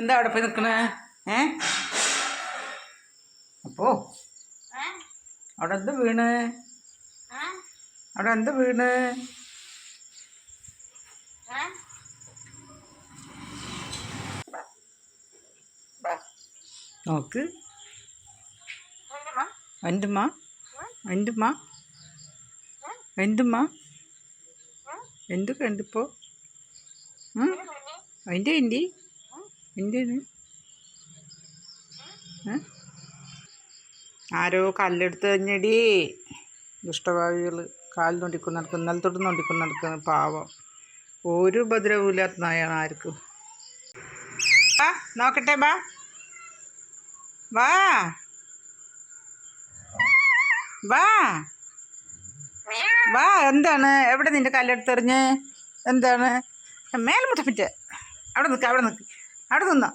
എന്താ അവിടെ പോയി നിൽക്കണേ ഏ അപ്പോ അവിടെ എന്ത് വീണ് അവിടെ എന്ത് വീണ് നോക്ക് എന്തുമ്മ എന്തുമ്മ എന്തുമ്മ എന്ത് കണ്ടിപ്പോ അതിൻ്റെ എൻ്റെ എന്താണ് ഏ? ആരോ കല്ലെടുത്ത് കഴിഞ്ഞടി. ദുഷ്ടഭാവികൾ കാൽ നോണ്ടിക്കൊണ്ട് നടക്കും. ഇന്നലെ തൊട്ട് നോണ്ടിക്കൊണ്ട് നടക്കുന്ന പാവം. ഒരു ഉപദ്രവമില്ലാത്ത നായാണ് ആർക്കും. ആ നോക്കട്ടെ ബാ വാ. വാ. വാ എന്താണ്? എവിടെ നിന്റെ കല്ലെടുത്തെറിഞ്ഞ്? എന്താണ്? മേൽമുട്ട പറ്റ അവിടെ നിൽക്ക് അവിടെ നിൽക്ക്. അവിടെ നിന്നോ?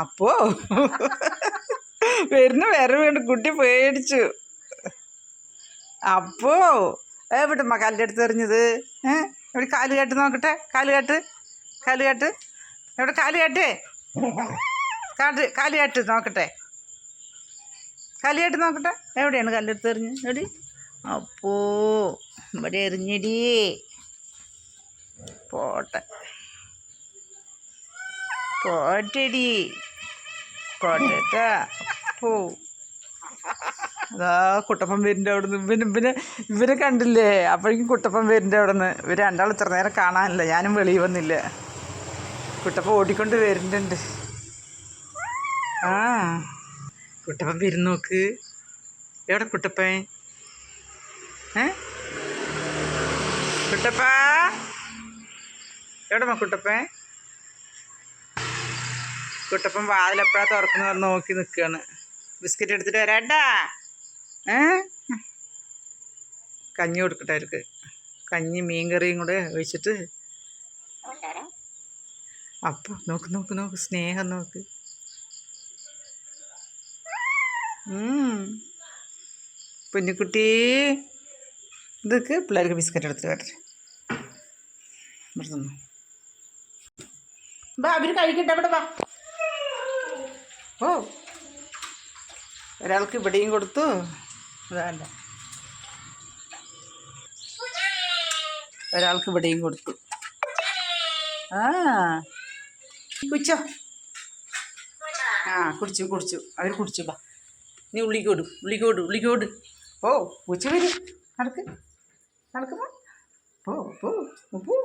അപ്പോ? വരുന്ന വേറെ വീണ്ടും കുട്ടി പേടിച്ചു. അപ്പോ? എവിടെ കല്ലെടുത്ത് എറിഞ്ഞത്. ഏഹ് എവിടെ കാൽ കാട്ട് നോക്കട്ടെ. കാൽ കാട്ട്. കാൽ കാട്ട്. എവിടെ കാൽ കാട്ടേ? കാട്ട് കാൽ കാട്ട് നോക്കട്ടെ. കാൽ കാട്ട് നോക്കട്ടെ. എവിടെയാണ് കല്ലെടുത്ത് എറിഞ്ഞ്? എവിടെ? അപ്പോ ഇവിടെ എറിഞ്ഞടി. പോട്ടെ. പോറ്റടി പോട്ടെ പോ. അതാ കുട്ടപ്പൻ വരുന്നുണ്ട് അവിടെ നിന്ന് ഇവന് ഇവന് ഇവരെ കണ്ടില്ലേ? അപ്പോഴേക്കും കുട്ടപ്പൻ വരുന്നുണ്ട് അവിടെ നിന്ന് ഇവർ രണ്ടാൾ ഇത്ര നേരം കാണാനില്ല. ഞാനും വെളിയിൽ വന്നില്ല. കുട്ടപ്പം ഓടിക്കൊണ്ട് വരുന്നുണ്ട്. ആ. കുട്ടപ്പൻ വരും നോക്ക്. എവിടെ കുട്ടപ്പൻ? ഏ? കുട്ടപ്പ? എവിടെ കുട്ടപ്പൻ? കുട്ടപ്പൻ വാതിലെപ്പോഴാ തുറക്കുന്ന പറഞ്ഞ് നോക്കി നിൽക്കുകയാണ് ബിസ്ക്കറ്റ് എടുത്തിട്ട് വരാട്ടാ ഏ? കഞ്ഞി കൊടുക്കട്ടെ അവർക്ക്. കഞ്ഞി മീൻ കറിയും കൂടെ ഒഴിച്ചിട്ട്. അപ്പോൾ നോക്ക് നോക്ക് നോക്ക്. സ്നേഹം നോക്ക്. ഉം. കുഞ്ഞിക്കുട്ടി ഇതൊക്കെ പിള്ളേർക്ക് ബിസ്ക്കറ്റ് എടുത്തിട്ട് വരട്ടെ. ഇവിടെ തിന്നു ബാ കഴിക്കട്ടെ അവിടെ വാ. ഓ. ഒരാൾക്ക് ഇവിടെയും കൊടുത്തു. അതല്ല ഒരാൾക്ക് ഇവിടെയും കൊടുത്തു. ആ. കുടിച്ചോ? ആ കുടിച്ചു കുടിച്ചു. അവർ കുടിച്ചു ബാ നീ ഉള്ളിക്കോട് ഉള്ളിക്കോട് ഉള്ളിക്കോട് ഓ ഉച്ച വരും. നടക്ക്. നടക്കുമ്പോ പോ പോ പോ.